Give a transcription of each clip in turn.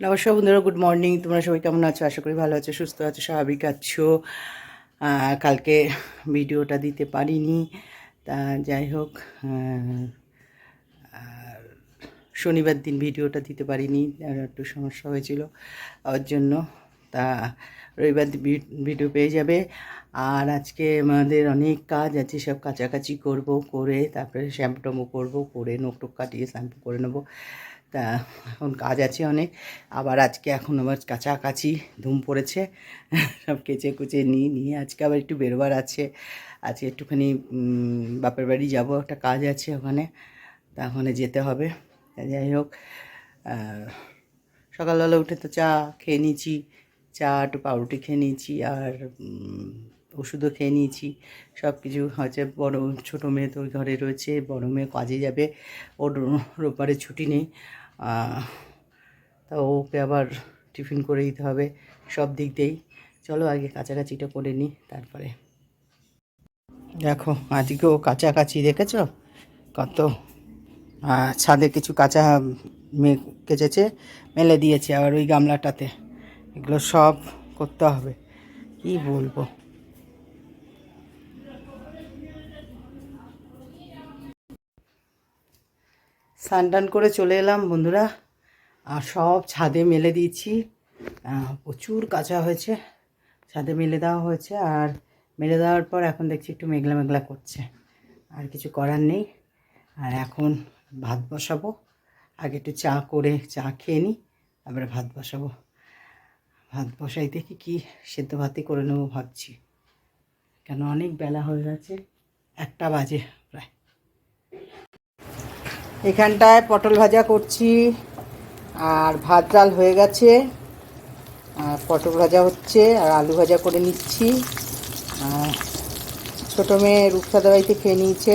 নমস্কার বন্ধুরা good morning তোমরা সবাই কেমন আছো? আশা করি ভালো আছো, সুস্থ আছো, স্বাভাবিক আছো। কালকে ভিডিওটা দিতে পারিনি। তা যাই হোক শনিবার দিন ভিডিওটা দিতে পারিনি একটু সমস্যা হয়েছিল ওর জন্য। তা রবিবার ভিডিও পেয়ে যাবে। আর আজকে আমাদের অনেক কাজ আছে, সব কাছাকাছি করব, করে তারপরে শ্যাম্পু ট্যাম্পু করব, করে নখ টুক কাটিয়ে শ্যাম্পু করে নেব। তা এখন কাজ আছে অনেক। আবার আজকে এখন আবার কাছাকাছি ধুম পড়েছে। সব কেচে কুচে নিয়ে নিয়ে আজকে আবার একটু বেরোবার আছে। আজকে একটুখানি বাপের বাড়ি যাব, একটা কাজ আছে ওখানে। তা ওখানে যেতে হবে। যাই হোক সকালবেলা উঠে তো চা খেয়ে নিয়েছি। চা, একটু পাউরুটি খেয়ে নিয়েছি আর ওষুধও খেয়ে নিয়েছি। সব কিছু হচ্ছে বড়, ছোটো মেয়ে তো ঘরে রয়েছে। বড় মেয়ে কাজে যাবে। ওর রোববারে ছুটি নেই। তা ওকে আবার টিফিন করে দিতে হবে সব দিক দিয়েই। চলো আগে কাছাকাছিটা করে নিই, তারপরে। দেখো, আজকেও কাছাকাছি দেখেছ? কত ছাদে কিছু কাঁচা মে কেচেছে, মেলে দিয়েছে আবার ওই গামলাটাতে। এগুলো সব করতে হবে। কি বলব? স্নান টান করে চলে এলাম বন্ধুরা। আর সব ছাদে মেলে দিয়েছি। প্রচুর কাঁচা হয়েছে। ছাদে মেলে দেওয়া হয়েছে। আর মেলে দেওয়ার পর এখন দেখছি একটু মেঘলা মেঘলা করছে। আর কিছু করার নেই। আর এখন ভাত বসাবো। আগে একটু চা করে চা খেয়ে নিই, তারপরে ভাত বসাবো। ভাত বসাই দেখি কি সেদ্ধ ভাতই করে নেব ভাবছি। কেন অনেক বেলা হয়ে গেছে। একটা বাজে প্রায়। এখানটায় পটল ভাজা করছি, আর ভাত ডাল হয়ে গেছে, আর পটল ভাজা হচ্ছে, আর আলু ভাজা করে নিচ্ছি। ছোটো মেয়ে রূপসাদা বাড়িতে খেয়ে নিয়েছে,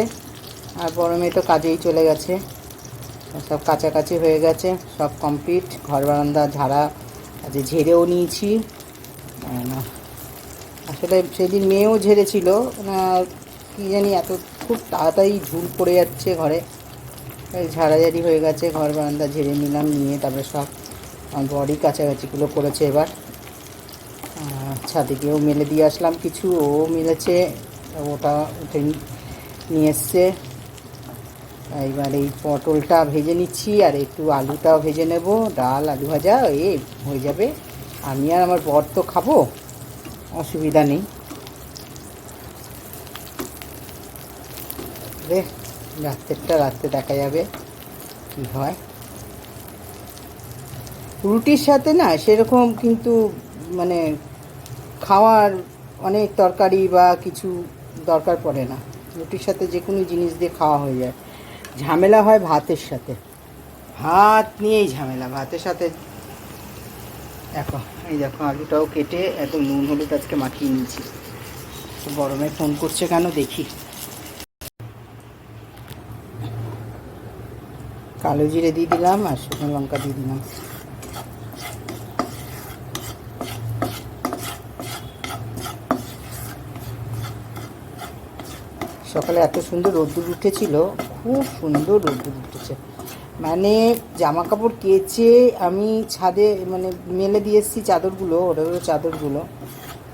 আর বড় মেয়ে তো কাজেই চলে গেছে। সব কাছাকাছি হয়ে গেছে, সব কমপ্লিট, ঘর বারান্দা, ঝাড়া আজকে ঝেড়েও নিয়েছি। আসলে সেদিন মেয়েও ঝেড়েছিল কী জানি এত, খুব তাড়াতাড়ি ঝুল পড়ে যাচ্ছে ঘরে। এই ঝাড়াঝাড়ি হয়ে গেছে, ঘর বারান্দা ঝেড়ে নিলাম, নিয়ে তারপরে সব বডি কাছাকাছিগুলো করেছে এবার। ছাদে গিয়েও মেলে দিয়ে আসলাম কিছু, ও মেলেছে, ওটা উঠে নিয়ে এসছে। এইবার এই পটলটা ভেজে নিচ্ছি, আর একটু আলুটাও ভেজে নেব। ডাল, আলু ভাজা, এ হয়ে যাবে। আমি আর আমার বর তো খাব, অসুবিধা নেই। রে রাত্রেরটা রাত্রে দেখা যাবে কি হয়। রুটির সাথে না সেরকম কিন্তু মানে খাওয়ার অনেক তরকারি বা কিছু দরকার পড়ে না। রুটির সাথে যে কোনো জিনিস দিয়ে খাওয়া হয়ে যায়। ঝামেলা হয় ভাতের সাথে। ভাত নিয়েই ঝামেলা, ভাতের সাথে দেখো, এই দেখো আলুটাও কেটে এত নুন হলুদ আজকে মাখিয়ে নিয়েছি। গরমে ফোন করছে কেন দেখি। কালো জিরে দিয়ে দিলাম আর শুকনো লঙ্কা দিয়ে দিলাম। সকালে এত সুন্দর রোদ্দুর উঠেছিল, খুব সুন্দর রোদ্দুর উঠেছে। মানে জামা কাপড় কেচে আমি ছাদে মানে মেলে দিয়ে এসেছি চাদরগুলো, ওটা ওটা চাদরগুলো।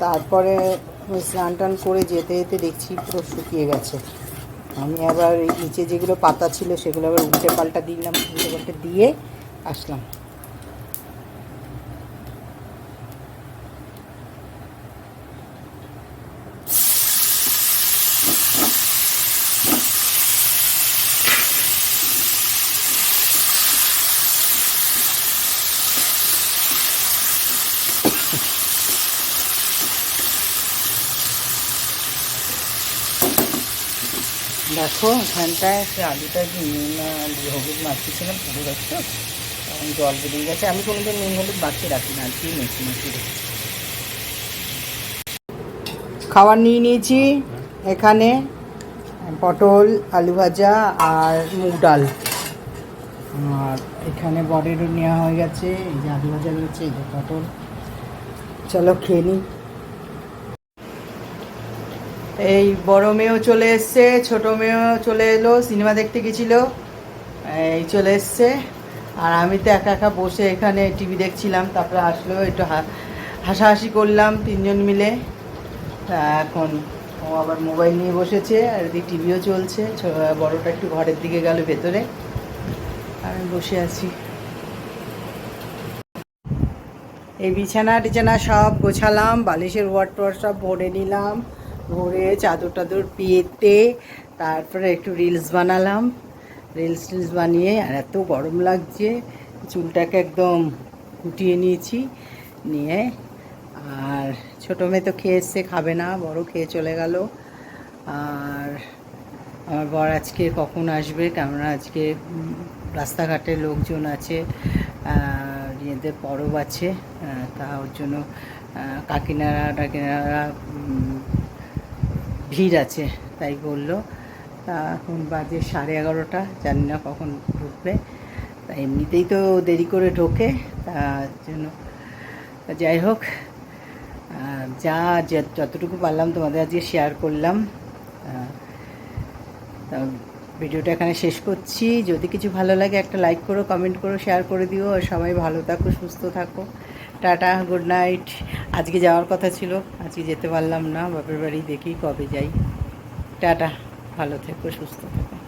তারপরে স্নান টান করে যেতে যেতে দেখছি পুরো শুকিয়ে গেছে। আমি আবার নিচে যেগুলো পাতা ছিল সেগুলো আবার উল্টে পাল্টা দিলাম, উল্টে পাল্টে দিয়ে আসলাম। দেখো, এখানটায় সে আলুটা কি নুন হলুদ মাখিয়েছিলাম, পুরো রাখতো তখন জল বেরিয়ে গেছে। আমি কোনোদিন নুন হলুদ মাখিয়ে রাখি না, আজকেই মেখে রেখেছি খাবার নিয়ে নিয়েছি। এখানে পটল, আলু ভাজা আর মুগ ডাল। আর এখানে বরেরও নেওয়া হয়ে গেছে। এই যে আলু ভাজা রয়েছে, এই যে পটল। চলো খেয়ে নিই। এই বড় মেয়েও চলে এসছে, ছোট মেয়েও চলে এলো, সিনেমা দেখতে গেছিল, এই চলে এসছে। আর আমি তো একা একা বসে এখানে টিভি দেখছিলাম, তারপরে আসলো, একটু হাসাহাসি করলাম তিনজন মিলে। এখন ও আবার মোবাইল নিয়ে বসেছে, আর এদিকে টিভিও চলছে বড়টা একটু ঘরের দিকে গেল ভেতরে। আমি বসে আছি। এই বিছানা টিছানা সব গোছালাম, বালিশের ওয়ার টোয়ার সব ভরে নিলাম। ভরে চাদর টাদর পেতে, তারপরে একটু রিলস বানালাম। রিলস টিলস বানিয়ে, আর এত গরম লাগছে, চুলটাকে একদম গুটিয়ে নিয়েছি, নিয়ে, আর ছোটো মেয়ে তো খেয়ে এসছে, খাবে না, বড় খেয়ে চলে গেল। আর আমার বর আজকে কখন আসবে, কেননা আজকে রাস্তাঘাটে লোকজন আছে ইয়েদের পরব আছে তা ওর জন্য কাকিনারা টাকিনারা ভিড় আছে, তাই বলল। তা এখন বাজে সাড়ে এগারোটা, জানি না কখন ঢুকবে। তা এমনিতেই তো দেরি করে ঢোকে তার জন্য। যাই হোক যা যতটুকু পারলাম তোমাদের আজকে শেয়ার করলাম। তা ভিডিওটা এখানে শেষ করছি। যদি কিছু ভালো লাগে একটা লাইক করো কমেন্ট করো শেয়ার করে দিও। আর সবাই ভালো থাকো, সুস্থ থাকো। টাটা গুড নাইট আজকে যাওয়ার কথা ছিল, আজকে যেতে পারলাম না, বাপের বাড়ি দেখি কবে যাই। টাটা, ভালো থেকো, সুস্থ থেকো।